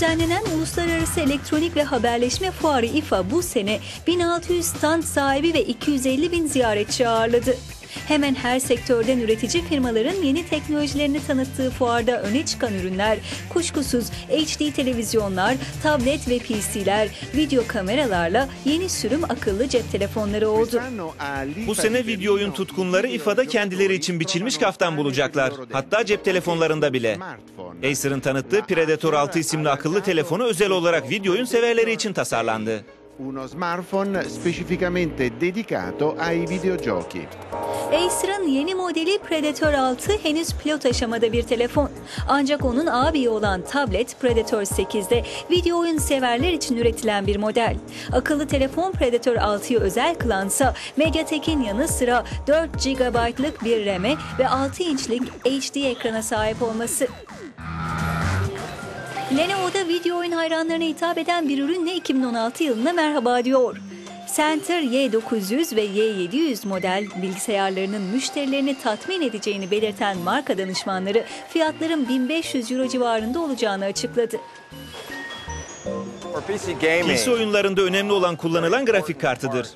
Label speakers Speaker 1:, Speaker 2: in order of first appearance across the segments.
Speaker 1: Düzenlenen Uluslararası Elektronik ve Haberleşme Fuarı İFA bu sene 1600 stand sahibi ve 250 bin ziyaretçi ağırladı. Hemen her sektörden üretici firmaların yeni teknolojilerini tanıttığı fuarda öne çıkan ürünler kuşkusuz HD televizyonlar, tablet ve PC'ler, video kameralarla yeni sürüm akıllı cep telefonları oldu.
Speaker 2: Bu sene video oyun tutkunları İFA'da kendileri için biçilmiş kaftan bulacaklar. Hatta cep telefonlarında bile. Acer'ın tanıttığı Predator 6 isimli akıllı telefonu özel olarak video oyun severleri için tasarlandı.
Speaker 3: Uno smartphone specificamente dedicato ai videogiochi.
Speaker 1: Acer'ın yeni modeli Predator 6 henüz pilot aşamada bir telefon. Ancak onun abiyi olan tablet Predator 8'de video oyun severler için üretilen bir model. Akıllı telefon Predator 6'yı özel kılansa Mediatek'in yanı sıra 4 GB'lık bir RAM'e ve 6 inçlik HD ekrana sahip olması. Lenovo'da video oyun hayranlarına hitap eden bir ürünle 2016 yılına merhaba diyor. Center Y900 ve Y700 model bilgisayarlarının müşterilerini tatmin edeceğini belirten marka danışmanları fiyatların 1500 euro civarında olacağını açıkladı.
Speaker 2: PC oyunlarında önemli olan kullanılan grafik kartıdır.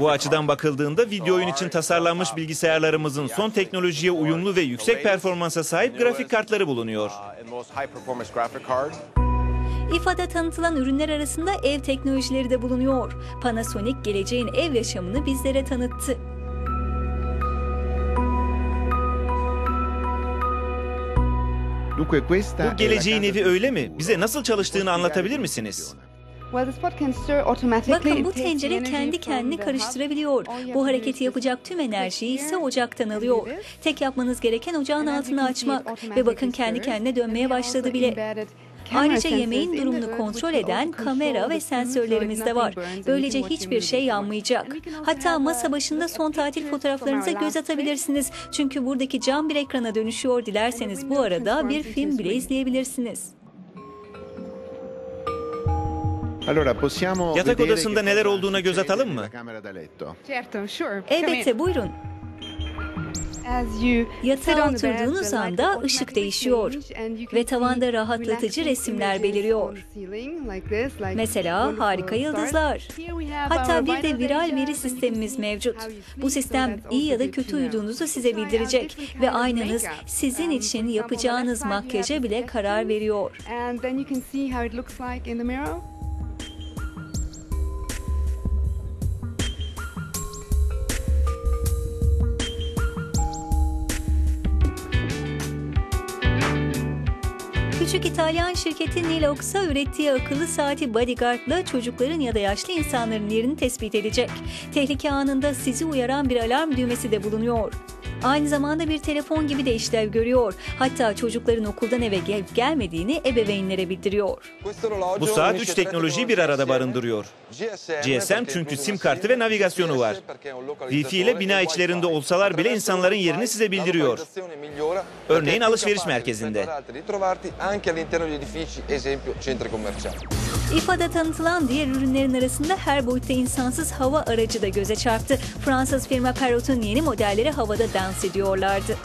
Speaker 2: Bu açıdan bakıldığında video oyun için tasarlanmış bilgisayarlarımızın son teknolojiye uyumlu ve yüksek performansa sahip grafik kartları bulunuyor.
Speaker 1: İFA'da tanıtılan ürünler arasında ev teknolojileri de bulunuyor. Panasonic geleceğin ev yaşamını bizlere tanıttı.
Speaker 2: Bu geleceğin evi öyle mi? Bize nasıl çalıştığını anlatabilir misiniz?
Speaker 1: Bakın bu tencere kendi kendini karıştırabiliyor. Bu hareketi yapacak tüm enerjiyi ise ocaktan alıyor. Tek yapmanız gereken ocağın altını açmak ve bakın kendi kendine dönmeye başladı bile. Ayrıca yemeğin durumunu kontrol eden kamera ve sensörlerimiz de var. Böylece hiçbir şey yanmayacak. Hatta masa başında son tatil fotoğraflarınıza göz atabilirsiniz. Çünkü buradaki cam bir ekrana dönüşüyor. Dilerseniz bu arada bir film bile izleyebilirsiniz.
Speaker 3: Allora, possiamo
Speaker 2: Yatak odasında neler olduğuna göz atalım mı?
Speaker 1: Elbette buyurun. Yatağa oturduğunuz anda ışık değişiyor ve tavanda rahatlatıcı resimler beliriyor. Mesela harika yıldızlar. Hatta bir de viral veri sistemimiz mevcut. Bu sistem iyi ya da kötü uyuduğunuzu size bildirecek ve aynanız sizin için yapacağınız makyaja bile karar veriyor. Küçük İtalyan şirketi Nilox'a ürettiği akıllı saati Bodyguard'la çocukların ya da yaşlı insanların yerini tespit edecek. Tehlike anında sizi uyaran bir alarm düğmesi de bulunuyor. Aynı zamanda bir telefon gibi de işlev görüyor. Hatta çocukların okuldan eve gelip gelmediğini ebeveynlere bildiriyor.
Speaker 2: Bu saat üç teknolojiyi bir arada barındırıyor. GSM çünkü sim kartı ve navigasyonu var. Wi-Fi ile bina içlerinde olsalar bile insanların yerini size bildiriyor. Örneğin alışveriş merkezinde.
Speaker 1: İFA'da tanıtılan diğer ürünlerin arasında her boyutta insansız hava aracı da göze çarptı. Fransız firma Parrot'un yeni modelleri havada dans ediyorlardı.